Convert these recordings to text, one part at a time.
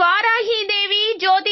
இவ்வாறாகி இதை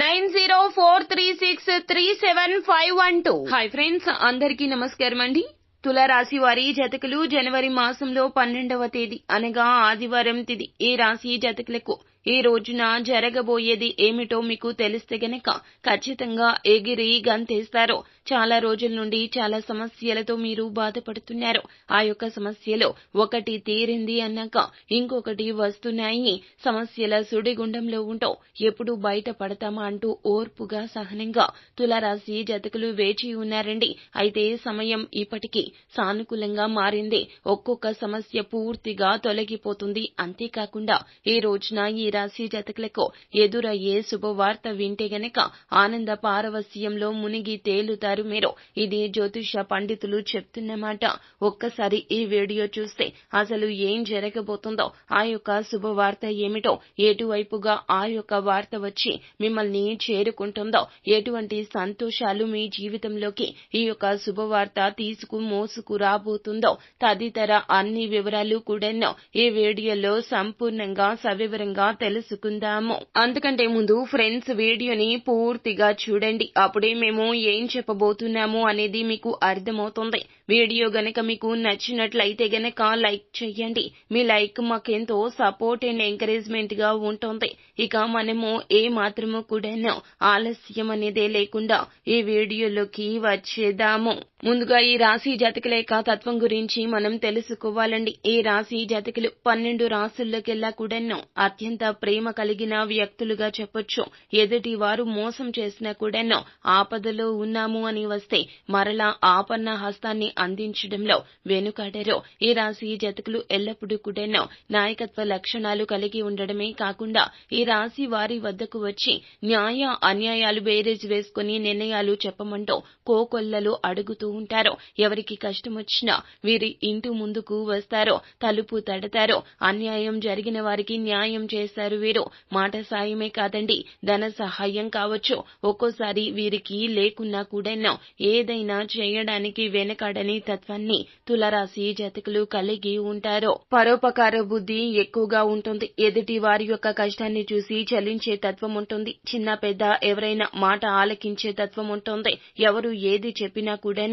nine zero four three six three seven five one two. Hi friends అందరికీ నమస్కారం అండి. తులరాశి వారి జతకులు జనవరి మాసంలో పన్నెండవ తేదీ అనగా ఆదివారం తిది. ఈ రాశి జతకులకు ఈ రోజున జరగబోయేది ఏమిటో మీకు తెలిస్తే గనక ఖచ్చితంగా ఎగిరి గంతేస్తారు. చాలా రోజుల నుండి చాలా సమస్యలతో మీరు బాధపడుతున్నారు. ఆ యొక్క సమస్యలో ఒకటి తీరింది అన్నాక ఇంకొకటి వస్తున్నాయి. సమస్యల సుడిగుండంలో ఉంటావు. ఎప్పుడు బయట పడతామా అంటూ ఓర్పుగా సహనంగా తులారాశి జతకులు వేచి ఉన్నారండి. అయితే సమయం ఇప్పటికీ సానుకూలంగా మారింది. ఒక్కొక్క సమస్య పూర్తిగా తొలగిపోతుంది. అంతేకాకుండా ఈ రోజున ఈ రాశి జతకులకు ఎదురయ్యే శుభవార్త వింటే గనక ఆనంద పారవస్యంలో మునిగి తేలుతారు మీరు. ఇది జ్యోతిష పండితులు చెప్తున్నమాట ఒక్కసారి ఈ వీడియో చూస్తే అసలు ఏం జరగబోతుందో ఆ యొక్క శుభవార్త ఏమిటో ఎటువైపుగా ఆ యొక్క వార్త వచ్చి మిమ్మల్ని చేరుకుంటుందో ఎటువంటి సంతోషాలు మీ జీవితంలోకి ఈ యొక్క శుభవార్త తీసుకు మోసుకు రాబోతుందో తదితర అన్ని వివరాలు కూడా ఈ వీడియోలో సంపూర్ణంగా సవివరంగా తెలుసుకుందాము. అందుకంటే ముందు ఫ్రెండ్స్ వీడియోని పూర్తిగా చూడండి. అప్పుడే మేము ఏం చెప్పబోతున్నాము అనేది మీకు అర్థమవుతుంది. వీడియో గనక మీకు నచ్చినట్లయితే గనక లైక్ చేయండి. మీ లైక్ మాకెంతో సపోర్ట్ అండ్ ఎంకరేజ్మెంట్గా ఉంటుంది. ఇక మనము ఏ మాత్రము కూడానో ఆలస్యం అనేదే లేకుండా ఈ వీడియోలోకి వచ్చేద్దాము. ముందుగా ఈ రాశి జాతకుల యొక్క తత్వం గురించి మనం తెలుసుకోవాలండి. ఈ రాశి జాతకులు పన్నెండు రాసుల్లోకెల్లా కూడాను అత్యంత ప్రేమ కలిగిన వ్యక్తులుగా చెప్పొచ్చు. ఎదుటి వారు మోసం చేసినా కూడాను ఆపదలో ఉన్నాము అని వస్తే మరలా ఆపన్న హస్తాన్ని అందించడంలో వెనుకాడరు. ఈ రాశి జతకులు ఎల్లప్పుడూ కూడాను నాయకత్వ లక్షణాలు కలిగి ఉండడమే కాకుండా ఈ రాశి వారి వద్దకు వచ్చి న్యాయ అన్యాయాలు బేరేజ్ వేసుకుని నిర్ణయాలు చెప్పమంటూ కోకొల్లలు అడుగుతూ ఉంటారు. ఎవరికి కష్టం వచ్చినా వీరి ఇంటి ముందుకు వస్తారో. తలుపు తడతారో. అన్యాయం జరిగిన వారికి న్యాయం చేస్తారు వీరు. మాట సాయమే కాదండి ధన సహాయం కావచ్చు. ఒక్కోసారి వీరికి లేకున్నా కూడా ఏదైనా చేయడానికి వెనకాడ వెనకాడని తత్వాన్ని తులరాశి జతకులు కలిగి ఉంటారు. పరోపకార బుద్ధి ఎక్కువగా ఉంటుంది. ఎదుటి వారి యొక్క కష్టాన్ని చూసి చలించే తత్వం ఉంటుంది. చిన్న పెద్ద ఎవరైనా మాట ఆలకించే తత్వం ఉంటుంది. ఎవరు ఏది చెప్పినా కూడా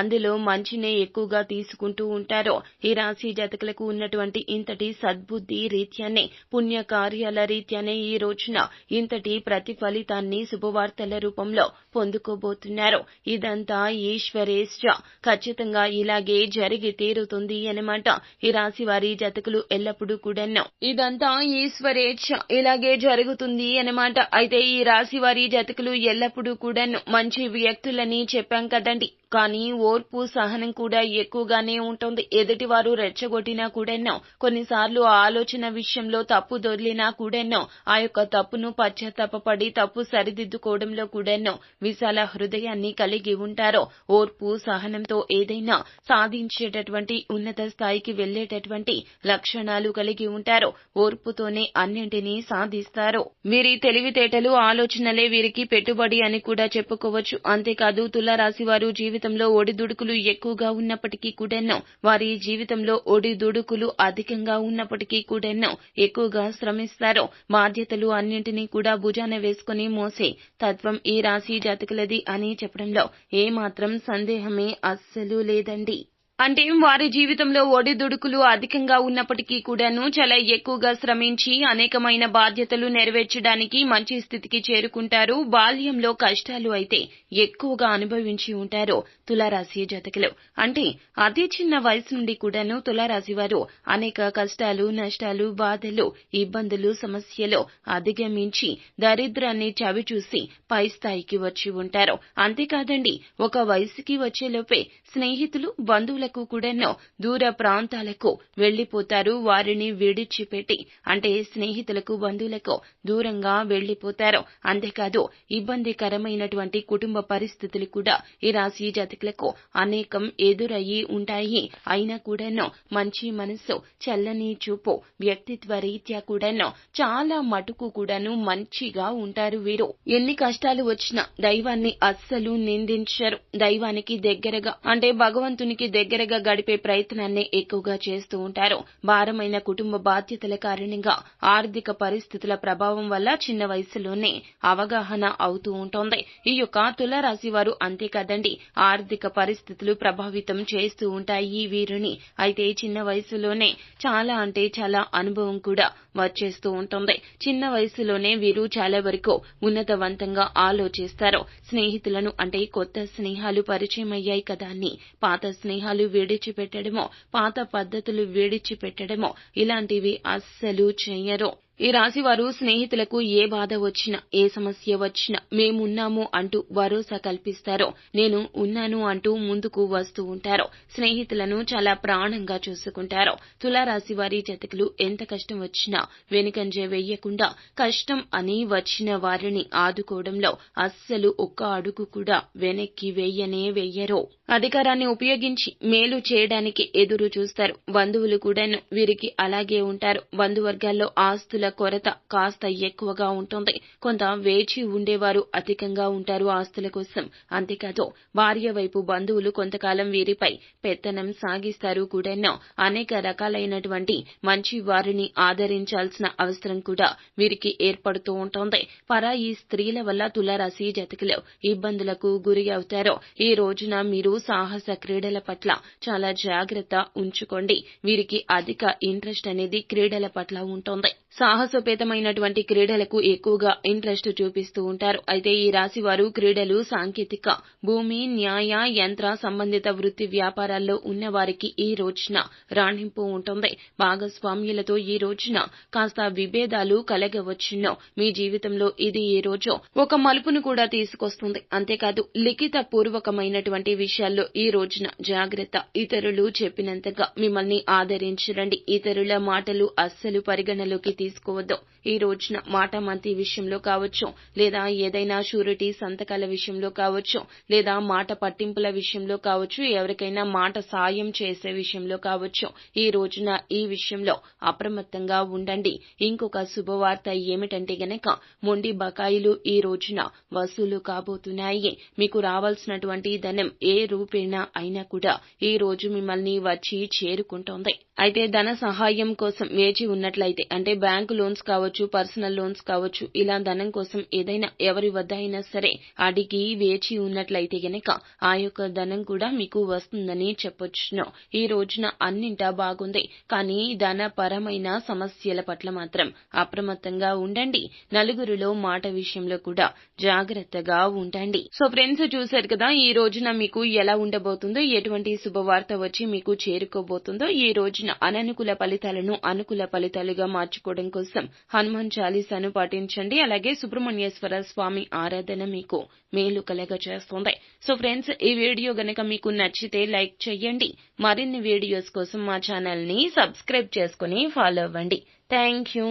అందులో మంచినే ఎక్కువగా తీసుకుంటూ ఉంటారు. ఈ రాశి జతకులకు ఉన్నటువంటి ఇంతటి సద్బుద్ధి రీత్యానే పుణ్య కార్యాల రీత్యానే ఈ రోజున ఇంతటి ప్రతిఫలితాన్ని శుభవార్తల రూపంలో పొందుకోబోతున్నారు. ఇదంతా ఈశ్వరేశ్వ ఖచ్చితంగా ఇలాగే జరిగి తీరుతుంది అనమాట ఈ రాశి వారి జతకులు ఎల్లప్పుడూ కూడా ఇదంతా ఈశ్వరేచ్ఛ ఇలాగే జరుగుతుంది అనమాట అయితే ఈ రాశి వారి జతకులు ఎల్లప్పుడూ కూడాను మంచి వ్యక్తులని చెప్పాం కదండి. కానీ ఓర్పు సహనం కూడా ఎక్కువగానే ఉంటుంది. ఎదుటివారు రెచ్చగొట్టినా కూడానో కొన్నిసార్లు ఆలోచన విషయంలో తప్పు దొర్లినా కూడానో ఆ యొక్క తప్పును పశ్చాత్తాపడి తప్పు సరిదిద్దుకోవడంలో కూడానో విశాల హృదయాన్ని కలిగి ఉంటారో ఓర్పు సహనంతో ఏదైనా సాధించేటటువంటి ఉన్నత స్థాయికి వెళ్ళేటటువంటి లక్షణాలు కలిగి ఉంటారో ఓర్పుతోనే అన్నింటినీ సాధిస్తారు. వీరి తెలివితేటలు ఆలోచనలే వీరికి పెట్టుబడి అని కూడా చెప్పుకోవచ్చు. అంతేకాదు తులారాశి వారు జీవితంలో ఒడిదుడుకులు ఎక్కువగా ఉన్నప్పటికీ కూడాను వారి జీవితంలో ఒడిదుడుకులు అధికంగా ఉన్నప్పటికీ కూడాను ఎక్కువగా శ్రమిస్తారు. బాధ్యతలు అన్నింటినీ కూడా భుజాన వేసుకుని మోసే తత్వం ఈ రాశి జాతకులది అని చెప్పడంలో ఏమాత్రం సందేహమే అస్సలు లేదండి. అంటే వారి జీవితంలో ఒడిదుడుకులు అధికంగా ఉన్నప్పటికీ కూడాను చాలా ఎక్కువగా శ్రమించి అనేకమైన బాధ్యతలు నెరవేర్చడానికి మంచి స్థితికి చేరుకుంటారు. బాల్యంలో కష్టాలు అయితే ఎక్కువగా అనుభవించి ఉంటారు తులారాశి జతకులు. అంటే అతి చిన్న వయసు నుండి కూడాను తులారాశి వారు అనేక కష్టాలు నష్టాలు బాధలు ఇబ్బందులు సమస్యలు అధిగమించి దరిద్రాన్ని చవిచూసి పై స్థాయికి వచ్చి ఉంటారు. అంతేకాదండి ఒక వయసుకి వచ్చేలోపే స్నేహితులు బంధువుల స్నేహితులకు కూడాను దూర ప్రాంతాలకు వెళ్ళిపోతారు వారిని విడిచిపెట్టి అంటే స్నేహితులకు బంధువులకు దూరంగా వెళ్ళిపోతారు అంతేకాదు ఇబ్బందికరమైనటువంటి కుటుంబ పరిస్థితులు కూడా ఈ రాశి జాతకులకు అనేకం ఎదురయ్యి ఉంటాయి. అయినా కూడాను మంచి మనసు చల్లని చూపు వ్యక్తిత్వ రీత్యా కూడాను చాలా మటుకు కూడాను మంచిగా ఉంటారు వీరు. ఎన్ని కష్టాలు వచ్చినా దైవాన్ని అస్సలు నిందించరు. దైవానికి దగ్గరగా అంటే భగవంతునికి దగ్గర దగ్గరగా గడిపే ప్రయత్నాన్ని ఎక్కువగా చేస్తూ ఉంటారు. భారమైన కుటుంబ బాధ్యతల కారణంగా ఆర్థిక పరిస్థితుల ప్రభావం వల్ల చిన్న వయసులోనే అవగాహన అవుతూ ఉంటుంది. ఈ యొక్క తులారాశి వారు అంతే కదండి ఆర్థిక పరిస్థితులు ప్రభావితం చేస్తూ ఉంటాయి వీరిని. అయితే చిన్న వయసులోనే చాలా అంటే చాలా అనుభవం కూడా వచ్చేస్తూ ఉంటుంది. చిన్న వయసులోనే వీరు చాలా వరకు ఉన్నతవంతంగా ఆలోచిస్తారు. స్నేహితులను అంటే కొత్త స్నేహాలు పరిచయం అయ్యాయి కదా అని పాత స్నేహాలు విడిచిపెట్టడమో పాత పద్ధతులు విడిచిపెట్టడమో ఇలాంటివి అస్సలు చెయ్యరు. ఈ రాశి వారు స్నేహితులకు ఏ బాధ వచ్చినా ఏ సమస్య వచ్చినా మేమున్నాము అంటూ భరోసా కల్పిస్తారో నేను ఉన్నాను అంటూ ముందుకు వస్తూ ఉంటారో స్నేహితులను చాలా ప్రాణంగా చూసుకుంటారో తులారాశి వారి జతకులు ఎంత కష్టం వచ్చినా వెనుకంజే వెయ్యకుండా కష్టం అని వచ్చిన వారిని ఆదుకోవడంలో అస్సలు ఒక్క అడుగు కూడా వెనక్కి వెయ్యనే వెయ్యరు అధికారాన్ని ఉపయోగించి మేలు చేయడానికి ఎదురు చూస్తారు. బంధువులు కూడాను వీరికి అలాగే ఉంటారు. బంధువర్గాల్లో ఆస్తుల కొరత కాస్త ఎక్కువగా ఉంటుంది. కొంత వేచి ఉండేవారు అధికంగా ఉంటారు ఆస్తుల కోసం. అంతేకాదు భార్య వైపు బంధువులు కొంతకాలం వీరిపై పెత్తనం సాగిస్తారు కూడాను. అనేక రకాలైనటువంటి మంచి వారిని ఆదరించాల్సిన అవసరం కూడా వీరికి ఏర్పడుతూ ఉంటుంది. పరాయి స్త్రీల వల్ల తులారాశి జతకులు ఇబ్బందులకు గురి అవుతారు. ఈ రోజున మీరు సాహస క్రీడల పట్ల చాలా జాగ్రత్త ఉంచుకోండి. వీరికి అధిక ఇంట్రెస్ట్ అనేది క్రీడల పట్ల ఉంటుంది. సాహసోపేతమైనటువంటి క్రీడలకు ఎక్కువగా ఇంట్రెస్ట్ చూపిస్తూ ఉంటారు. అయితే ఈ రాశి వారు క్రీడలు సాంకేతిక భూమి న్యాయ యంత్ర సంబంధిత వృత్తి వ్యాపారాల్లో ఉన్న వారికి ఈ రోజున రాణింపు ఉంటుంది. భాగస్వామ్యులతో ఈ రోజున కాస్త విభేదాలు కలగవచ్చునో. మీ జీవితంలో ఇది ఈ రోజు ఒక మలుపును కూడా తీసుకొస్తుంది. అంతేకాదు లిఖిత పూర్వకమైనటువంటి విషయాల్లో ఈ రోజున జాగ్రత్త. ఇతరులు చెప్పినంతగా మిమ్మల్ని ఆదరించరండి ఇతరుల మాటలు అస్సలు పరిగణలోకి తీసుకు తీసుకోవద్దు ఈ రోజున మాటామంతి విషయంలో కావచ్చు లేదా ఏదైనా షూరిటీ సంతకాల విషయంలో కావచ్చు లేదా మాట పట్టింపుల విషయంలో కావచ్చు ఎవరికైనా మాట సాయం చేసే విషయంలో కావచ్చు ఈ రోజున ఈ విషయంలో అప్రమత్తంగా ఉండండి. ఇంకొక శుభవార్త ఏమిటంటే గనక మొండి బకాయిలు ఈ రోజున వసూలు కాబోతున్నాయి. మీకు రావాల్సినటువంటి ధనం ఏ రూపేణా అయినా కూడా ఈ రోజు మిమ్మల్ని వచ్చి చేరుకుంటోంది. అయితే ధన సహాయం కోసం వేచి ఉన్నట్లయితే అంటే బ్యాంకు లోన్స్ కావచ్చు పర్సనల్ లోన్స్ కావచ్చు ఇలా ధనం కోసం ఏదైనా ఎవరి వద్ద అయినా సరే అడిగి వేచి ఉన్నట్లయితే గనక ఆ యొక్క ధనం కూడా మీకు వస్తుందని చెప్పొచ్చును. ఈ రోజున అన్నింటా బాగుంది. కానీ ధన పరమైన సమస్యల పట్ల మాత్రం అప్రమత్తంగా ఉండండి. నలుగురిలో మాట విషయంలో కూడా జాగ్రత్తగా ఉండండి. సో ఫ్రెండ్స్ చూశారు కదా ఈ రోజున మీకు ఎలా ఉండబోతుందో ఎటువంటి శుభవార్త వచ్చి మీకు చేరుకోబోతుందో ఈ రోజున అననుకూల ఫలితాలను అనుకూల ఫలితాలుగా మార్చుకోవడం కోసం హనుమాన్ చాలీసాను పాటించండి. అలాగే సుబ్రహ్మణ్యేశ్వర స్వామి ఆరాధన మీకు మేలు కలగ చేస్తుంది సో ఫ్రెండ్స్ ఈ వీడియో గనక మీకు నచ్చితే లైక్ చేయండి. మరిన్ని వీడియోస్ కోసం మా ఛానల్ని సబ్స్క్రైబ్ చేసుకుని ఫాలో అవ్వండి. Thank you.